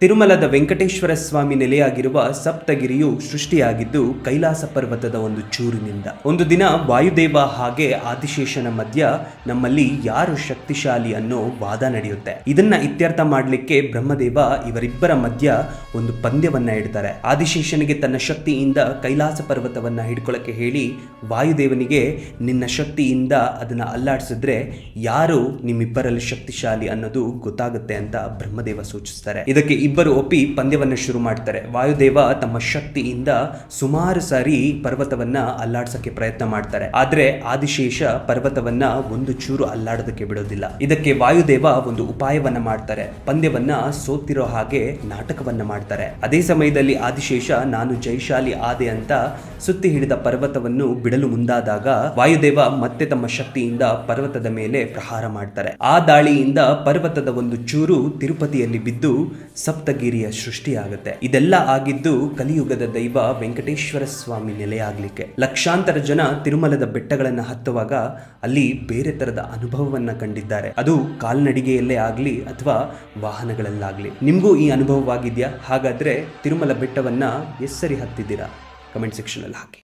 ತಿರುಮಲದ ವೆಂಕಟೇಶ್ವರ ಸ್ವಾಮಿ ನೆಲೆಯಾಗಿರುವ ಸಪ್ತಗಿರಿಯು ಸೃಷ್ಟಿಯಾಗಿದ್ದು ಕೈಲಾಸ ಪರ್ವತದ ಒಂದು ಚೂರಿನಿಂದ. ಒಂದು ದಿನ ವಾಯುದೇವ ಹಾಗೆ ಆದಿಶೇಷನ ಮಧ್ಯ ನಮ್ಮಲ್ಲಿ ಯಾರು ಶಕ್ತಿಶಾಲಿ ಅನ್ನೋ ವಾದ ನಡೆಯುತ್ತೆ. ಇದನ್ನ ಇತ್ಯರ್ಥ ಮಾಡಲಿಕ್ಕೆ ಬ್ರಹ್ಮದೇವ ಇವರಿಬ್ಬರ ಮಧ್ಯ ಒಂದು ಪಂದ್ಯವನ್ನ ಇಡ್ತಾರೆ. ಆದಿಶೇಷನಿಗೆ ತನ್ನ ಶಕ್ತಿಯಿಂದ ಕೈಲಾಸ ಪರ್ವತವನ್ನ ಹಿಡ್ಕೊಳಕ್ಕೆ ಹೇಳಿ ವಾಯುದೇವನಿಗೆ, ನಿನ್ನ ಶಕ್ತಿಯಿಂದ ಅದನ್ನ ಅಲ್ಲಾಡಿಸಿದ್ರೆ ಯಾರು ನಿಮ್ಮಿಬ್ಬರಲ್ಲಿ ಶಕ್ತಿಶಾಲಿ ಅನ್ನೋದು ಗೊತ್ತಾಗುತ್ತೆ ಅಂತ ಬ್ರಹ್ಮದೇವ ಸೂಚಿಸ್ತಾರೆ. ಇದಕ್ಕೆ ಇಬ್ಬರು ಒಪ್ಪಿ ಪಂದ್ಯವನ್ನ ಶುರು ಮಾಡ್ತಾರೆ. ವಾಯುದೇವ ತಮ್ಮ ಶಕ್ತಿಯಿಂದ ಸುಮಾರು ಸಾರಿ ಪರ್ವತವನ್ನ ಅಲ್ಲಾಡ್ಸಕ್ಕೆ ಪ್ರಯತ್ನ ಮಾಡ್ತಾರೆ. ಆದ್ರೆ ಆದಿಶೇಷ ಪರ್ವತವನ್ನ ಒಂದು ಚೂರು ಅಲ್ಲಾಡೋದಕ್ಕೆ ಬಿಡೋದಿಲ್ಲ. ಇದಕ್ಕೆ ವಾಯುದೇವ ಒಂದು ಉಪಾಯವನ್ನ ಮಾಡ್ತಾರೆ. ಪಂದ್ಯವನ್ನ ಸೋತಿರೋ ಹಾಗೆ ನಾಟಕವನ್ನ ಮಾಡ್ತಾರೆ. ಅದೇ ಸಮಯದಲ್ಲಿ ಆದಿಶೇಷ, ನಾನು ಜೈಶಾಲಿ ಆದೆ ಅಂತ ಸುತ್ತಿ ಹಿಡಿದ ಪರ್ವತವನ್ನು ಬಿಡಲು ಮುಂದಾದಾಗ ವಾಯುದೇವ ಮತ್ತೆ ತಮ್ಮ ಶಕ್ತಿಯಿಂದ ಪರ್ವತದ ಮೇಲೆ ಪ್ರಹಾರ ಮಾಡ್ತಾರೆ. ಆ ದಾಳಿಯಿಂದ ಪರ್ವತದ ಒಂದು ಚೂರು ತಿರುಪತಿಯಲ್ಲಿ ಬಿದ್ದು ಸಪ್ತಗಿರಿಯ ಸೃಷ್ಟಿಯಾಗುತ್ತೆ. ಇದೆಲ್ಲ ಆಗಿದ್ದು ಕಲಿಯುಗದ ದೈವ ವೆಂಕಟೇಶ್ವರ ಸ್ವಾಮಿ ನೆಲೆಯಾಗಲಿಕ್ಕೆ ಲಕ್ಷಾಂತರ ಜನ ತಿರುಮಲದ ಬೆಟ್ಟಗಳನ್ನ ಹತ್ತುವಾಗ ಅಲ್ಲಿ ಬೇರೆ ತರದ ಅನುಭವವನ್ನ ಕಂಡಿದ್ದಾರೆ. ಅದು ಕಾಲ್ನಡಿಗೆಯಲ್ಲೇ ಆಗ್ಲಿ ಅಥವಾ ವಾಹನಗಳಲ್ಲಾಗ್ಲಿ. ನಿಮಗೂ ಈ ಅನುಭವವಾಗಿದೆಯಾ? ಹಾಗಾದ್ರೆ ತಿರುಮಲ ಬೆಟ್ಟವನ್ನ ಎಸ್ಸರಿ ಹತ್ತಿದ್ದೀರಾ? ಕಮೆಂಟ್ ಸೆಕ್ಷನ್ ಅಲ್ಲಿ ಹಾಕಿ.